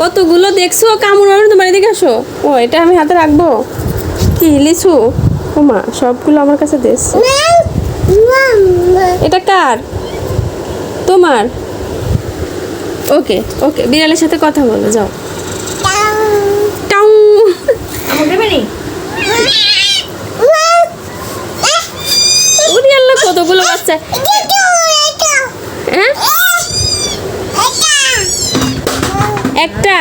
কতগুলো দেখছ? কামড় মারবে তোমার এদিকে আসো। ও, এটা আমি হাতে রাখব। কি, লিচু? ও মা, সবগুলো আমার কাছে দেশ এটা কার? তোমার? ওকে ওকে, বিড়ালের সাথে কথা বলো, যাও। কতগুলো বাচ্চা। হ্যাঁ? একটা।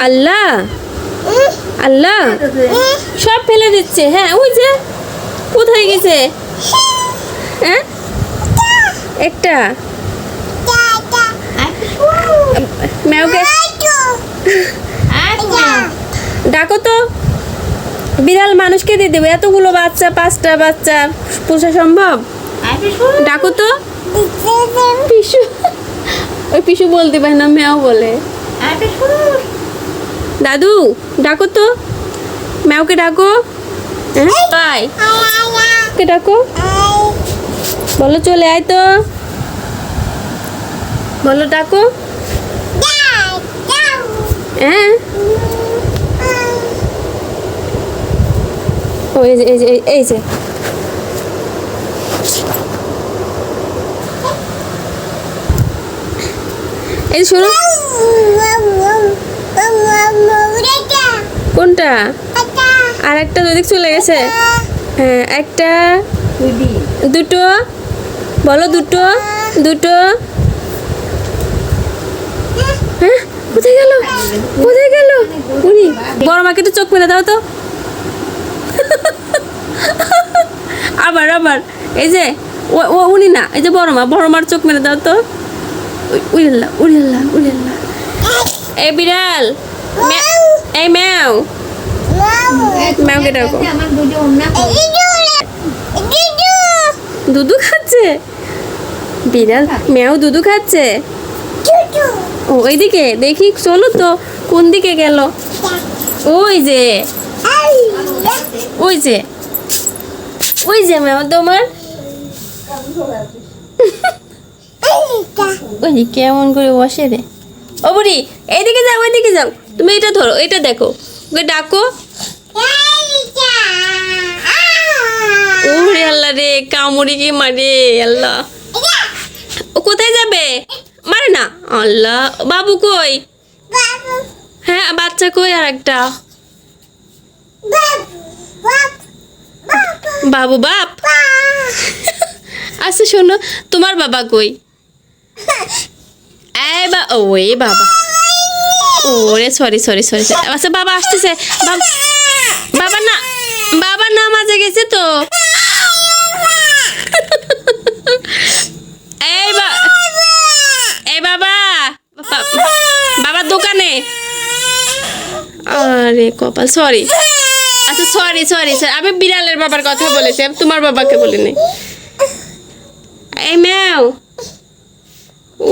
আল্লাহ। আল্লাহ। সব ফেলে দিচ্ছে। হ্যাঁ ওই যে কোথায় গেছে। হ্যাঁ একটা। ডাকো তো। বিড়াল মানুষকে দিয়ে দেবে। এতগুলো বাচ্চা, পাঁচটা বাচ্চা, পোষা সম্ভব? ডাকো তো। পিসু। ওই পিসু বলতে পারে না ম্যাও বলে। দাদু ডাকো তো। ম্যাওকে ডাকো। হ্যাঁ? পাই কে ডাকো? বলো চলে আয় তো। বলো ডাকো। হ্যাঁ? ও এই যে এই যে এই যে। এই যে কোনটা? আর একটা ওদিক চলে গেছে। হ্যাঁ একটা, দুটো, বলো দুটো দুটো। হ্যাঁ কোথায় গেল? কোথায় গেল? উনি, বড় মাকে তো চোখ মেলে দাও তো। আবার আবার, এই যে ও, উনি না, এই যে বড় মা, বড় মার চোখ মেলে দাও তো। বিড়াল এই ম্যাও। দুধু খাচ্ছে? বিড়াল, ম্যাও দুধু খাচ্ছে? ও, ওইদিকে, দেখি, চলো তো, কোন দিকে গেল? ওই যে। ওই যে। ওই যে ম্যাও তোমার। ওই কেমন করে বসে রে। ও বুড়ি, এইদিকে যাও, ওইদিকে যাও। তুমি এটা ধরো, এটা দেখো। ওকে ডাকো। ওরে আল্লাহ রে, কামড়ি কি মারে, আল্লাহ। ও কোথায় যাবে? মারে না। আল্লাহ, বাবু কই? হ্যাঁ বাচ্চা কই আর একটা বাবু, বাপ। আচ্ছা শোনো, তোমার বাবা কই? বা বাবা। সরি সরি সরি আচ্ছা বাবা আসতেছে। বাবা বাবা না, বাবা গেছে তো। এই বা, এই বাবা বা- বাবার দোকানে। আরে, কপাল সরি আচ্ছা সরি সরি স্যার আমি বিড়ালের বাবার কথা বলেছি তোমার বাবাকে বলিনি। এই, ম্যাও। Oh.